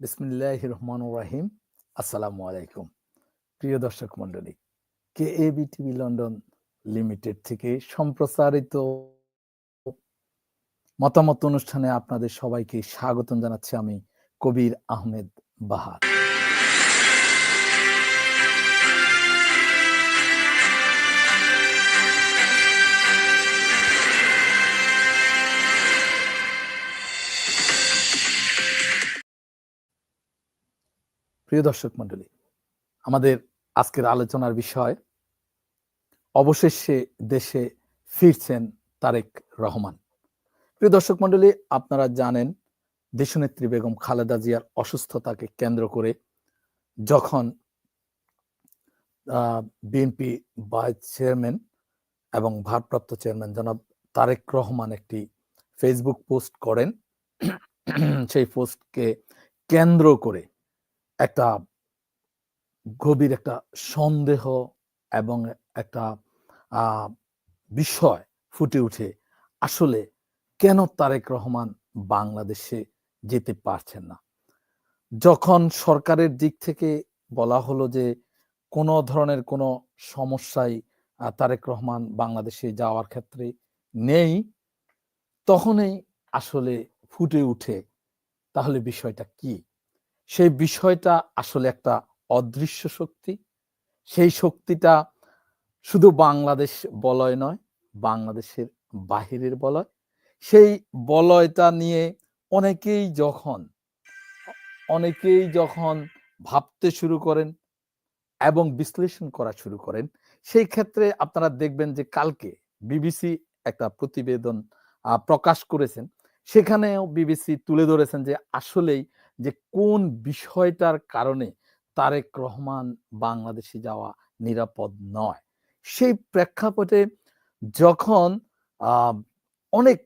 বিসমিল্লাহ রহমান রাহিম আসসালামু আলাইকুম প্রিয় দর্শক মন্ডলী কে এ বিটিভি লন্ডন লিমিটেড থেকে সম্প্রসারিত মতামত অনুষ্ঠানে আপনাদের সবাইকে স্বাগত জানাচ্ছি আমি কবির আহমেদ বাহার। প্রিয় দর্শক মন্ডলী আমাদের আজকের আলোচনার বিষয়, অবশেষে দেশে ফিরছেন তারেক রহমান। প্রিয় দর্শক মন্ডলী আপনারা জানেন, দেশনেত্রী বেগম খালেদা জিয়ার অসুস্থতাকে কেন্দ্র করে যখন বিএনপি ভাইস চেয়ারম্যান এবং ভারপ্রাপ্ত চেয়ারম্যান জনাব তারেক রহমান একটি ফেসবুক পোস্ট করেন। সেই পোস্টকে কেন্দ্র করে একটা গভীর একটা সন্দেহ এবং একটা বিষয় ফুটে উঠে। আসলে কেন তারেক রহমান বাংলাদেশে যেতে পারছেন না? যখন সরকারের দিক থেকে বলা হলো যে কোনো ধরনের কোনো সমস্যাই তারেক রহমান বাংলাদেশে যাওয়ার ক্ষেত্রে নেই, তখনই আসলে ফুটে উঠে। তাহলে বিষয়টা কি? সেই বিষয়টা আসলে একটা অদৃশ্য শক্তি। সেই শক্তিটা শুধু বাংলাদেশ বলয় নয়, বাংলাদেশের বাহিরের বলয়। সেই বলয়টা নিয়ে অনেকেই যখন অনেকেই যখন ভাবতে শুরু করেন এবং বিশ্লেষণ করা শুরু করেন, সেই ক্ষেত্রে আপনারা দেখবেন যে কালকে বিবিসি একটা প্রতিবেদন প্রকাশ করেছেন। সেখানেও বিবিসি তুলে ধরেছেন যে আসলেই যে কোন বিষয়টার কারণে তারেক রহমান বাংলাদেশে যাওয়া নিরাপদ নয়। সেই প্রেক্ষাপটে যখন অনেক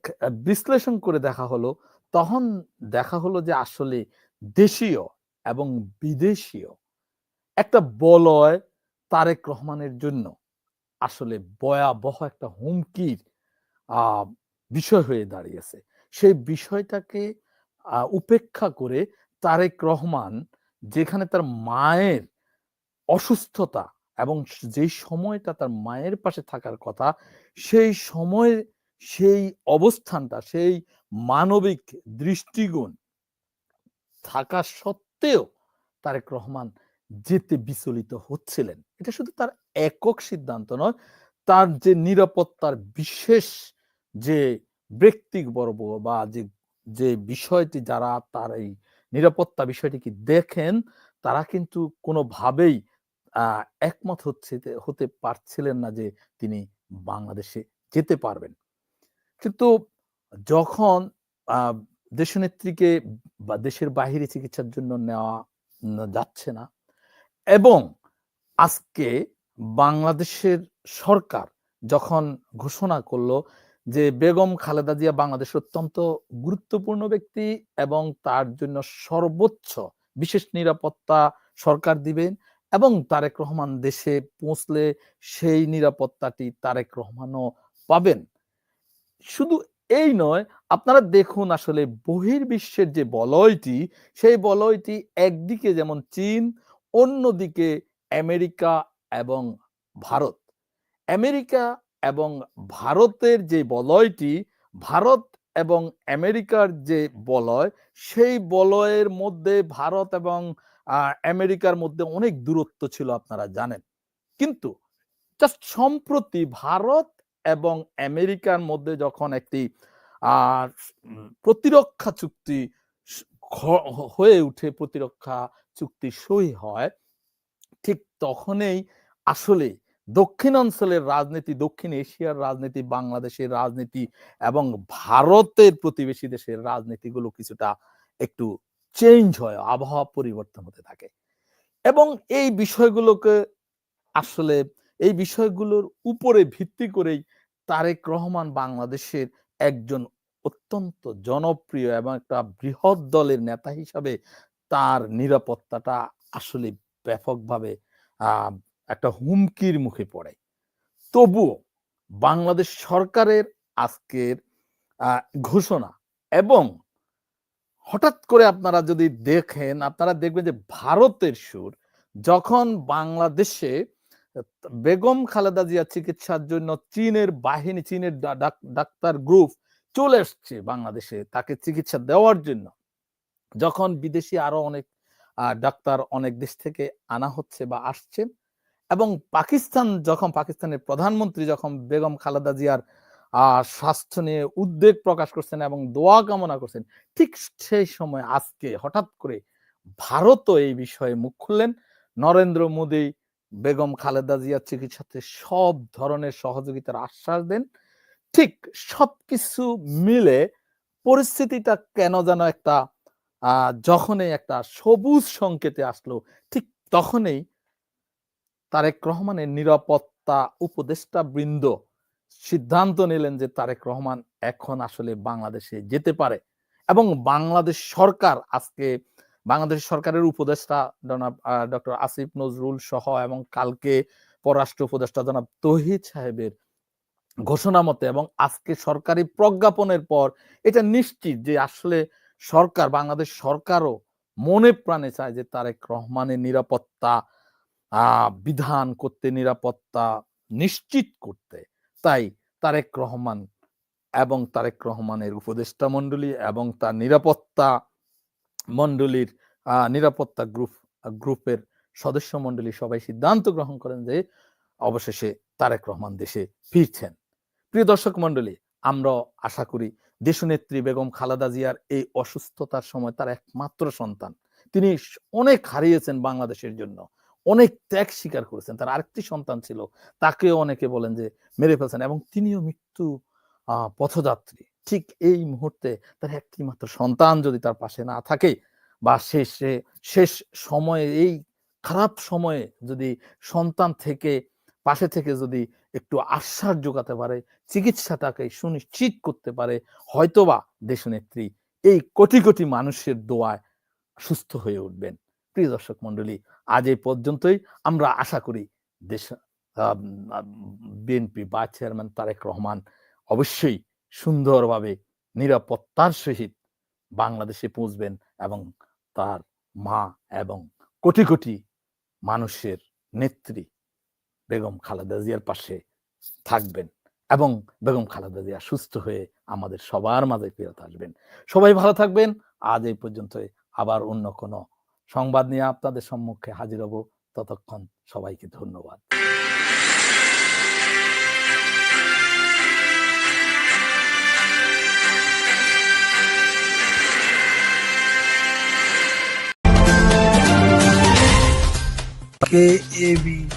বিশ্লেষণ করে দেখা হলো, তখন দেখা হলো যে আসলে দেশীয় এবং বিদেশীয় একটা বলয় তারেক রহমানের জন্য আসলে ভয়াবহ একটা হুমকির বিষয় হয়ে দাঁড়িয়েছে। সেই বিষয়টাকে উপেক্ষা করে তারেক রহমান যেখানে তার মায়ের অসুস্থতা এবং যে সময়টা তার মায়ের পাশে থাকার কথা, সেই সময় সেই অবস্থানটা, সেই মানবিক দৃষ্টিগুণ থাকা সত্ত্বেও তারেক রহমান যেতে বিচলিত হচ্ছিলেন। এটা শুধু তার একক সিদ্ধান্ত নয়, তার যে নিরাপত্তার বিশেষ যে ব্যক্তিবর্গ বা যে যে বিষয়টি যারা তার এই নিরাপত্তা বিষয়টিকে দেখেন, তারা কিন্তু কোনোভাবেই একমত হচ্ছে, হতে পারছিলেন না যে তিনি বাংলাদেশে যেতে পারবেন। কিন্তু যখন দেশনেত্রীকে বা দেশের বাহিরে চিকিৎসার জন্য নেওয়া যাচ্ছে না এবং আজকে বাংলাদেশের সরকার যখন ঘোষণা করল যে বেগম খালেদা জিয়া বাংলাদেশের অত্যন্ত গুরুত্বপূর্ণ ব্যক্তি এবং তার জন্য সর্বোচ্চ বিশেষ নিরাপত্তা সরকার দিবেন এবং তারেক রহমান দেশে পৌঁছলে সেই নিরাপত্তাটি তারেক রহমানও পাবেন। শুধু এই নয়, আপনারা দেখুন আসলে বহির্বিশ্বের যে বলয়টি, সেই বলয়টি একদিকে যেমন চীন, অন্যদিকে আমেরিকা এবং ভারত। আমেরিকা এবং ভারতের যে বলয়টি, ভারত এবং আমেরিকার যে বলয়, সেই বলয়ের মধ্যে ভারত এবং আমেরিকার মধ্যে অনেক দূরত্ব ছিল আপনারা জানেন। কিন্তু জাস্ট সম্প্রতি ভারত এবং আমেরিকার মধ্যে যখন একটি আর প্রতিরক্ষা চুক্তি হয়ে উঠে, প্রতিরক্ষা চুক্তি সই হয়, ঠিক তখনই আসলে দক্ষিণ অঞ্চলের রাজনীতি, দক্ষিণ এশিয়ার রাজনীতি, বাংলাদেশের রাজনীতি এবং ভারতের প্রতিবেশী দেশের রাজনীতিগুলো কিছুটা একটু চেঞ্জ হয়, আবহাওয়া পরিবর্তন হতে থাকে। এবং এই বিষয়গুলোকে আসলে, এই বিষয়গুলোর উপরে ভিত্তি করেই তারেক রহমান বাংলাদেশের একজন অত্যন্ত জনপ্রিয় এবং একটা বৃহৎ দলের নেতা হিসাবে তার নিরাপত্তাটা আসলে ব্যাপকভাবে, আহ একটা হুমকির মুখে পড়ে। তবুও বাংলাদেশ সরকারের আজকের ঘোষণা এবং হঠাৎ করে আপনারা যদি দেখেন, আপনারা দেখবেন যে ভারতের সুর যখন বাংলাদেশে বেগম খালেদা জিয়া চিকিৎসার জন্য চীনের বাহিনী, চীনের ডাক্তার গ্রুপ চলে এসছে বাংলাদেশে তাকে চিকিৎসা দেওয়ার জন্য। যখন বিদেশি আরও অনেক ডাক্তার অনেক দেশ থেকে আনা হচ্ছে বা আসছেন এবং পাকিস্তান যখন, পাকিস্তানের প্রধানমন্ত্রী যখন বেগম খালেদা জিয়ার স্বাস্থ্য নিয়ে উদ্বেগ প্রকাশ করছেন এবং দোয়া কামনা করছেন, ঠিক সেই সময় আজকে হঠাৎ করে ভারতও এই বিষয়ে মুখ খুললেন। নরেন্দ্র মোদী, বেগম খালেদা জিয়ার চিকিৎসাতে সব ধরনের সহযোগিতার আশ্বাস দেন। ঠিক সবকিছু মিলে পরিস্থিতিটা কেন যেন একটা যখনই একটা সবুজ সংকেতে আসলো, ঠিক তখনই তারেক রহমানের নিরাপত্তা উপদেষ্টা বৃন্দ সিদ্ধান্ত নিলেন যে তারেক রহমান এখন আসলে বাংলাদেশে যেতে পারে এবং বাংলাদেশ সরকার আজকে, বাংলাদেশ সরকারের উপদেষ্টা জনাব ডক্টর আসিফ নজরুল সহ এবং কালকে পররাষ্ট্র উপদেষ্টা জনাব তহিদ সাহেবের ঘোষণা মতে এবং আজকে সরকারি প্রজ্ঞাপনের পর এটা নিশ্চিত যে আসলে সরকার, বাংলাদেশ সরকারও মনে প্রাণে চায় যে তারেক রহমানের নিরাপত্তা বিধান করতে, নিরাপত্তা নিশ্চিত করতে। তাই তারেক রহমান এবং তারেক রহমানের উপদেষ্টা মণ্ডলী এবং তার নিরাপত্তা মণ্ডলীর নিরাপত্তা গ্রুপ, গ্রুপের সদস্য মণ্ডলী সবাই সিদ্ধান্ত গ্রহণ করেন যে, অবশেষে তারেক রহমান দেশে ফিরছেন। প্রিয় দর্শক মণ্ডলী আমরা আশা করি দেশনেত্রী বেগম খালেদা জিয়ার এই অসুস্থতার সময় তার একমাত্র সন্তান। তিনি অনেক হারিয়েছেন বাংলাদেশের জন্য। অনেক ত্যাগ স্বীকার করেছেন। তার আরেকটি সন্তান ছিল, তাকেও অনেকে বলেন যে মেরে ফেলছেন এবং তিনিও মৃত্যু পথযাত্রী। ঠিক এই মুহূর্তে তার একটি মাত্র সন্তান যদি তার পাশে না থাকে বা শেষে শেষ সময়ে, এই খারাপ সময়ে যদি সন্তান থেকে, পাশে থেকে যদি একটু আশ্বাস যোগাতে পারে, চিকিৎসাটাকে সুনিশ্চিত করতে পারে, হয়তোবা দেশনেত্রী এই কোটি কোটি মানুষের দোয়ায় সুস্থ হয়ে উঠবেন। প্রিয় দর্শক মন্ডলী আজ এই পর্যন্তই। আমরা আশা করি দেশ বিএনপি বা চেয়ারম্যান তারেক রহমান অবশ্যই সুন্দরভাবে, নিরাপত্তার সহিত বাংলাদেশে পৌঁছবেন এবং তার মা এবং কোটি কোটি মানুষের নেত্রী বেগম খালেদা জিয়ার পাশে থাকবেন এবং বেগম খালেদা জিয়া সুস্থ হয়ে আমাদের সবার মাঝে ফেরত আসবেন। সবাই ভালো থাকবেন। আজ এই পর্যন্তই। আবার অন্য কোনো সংবাদ নিয়ে আপনাদের সম্মুখে হাজির হব। ততক্ষণ সবাইকে ধন্যবাদ। কে এ বি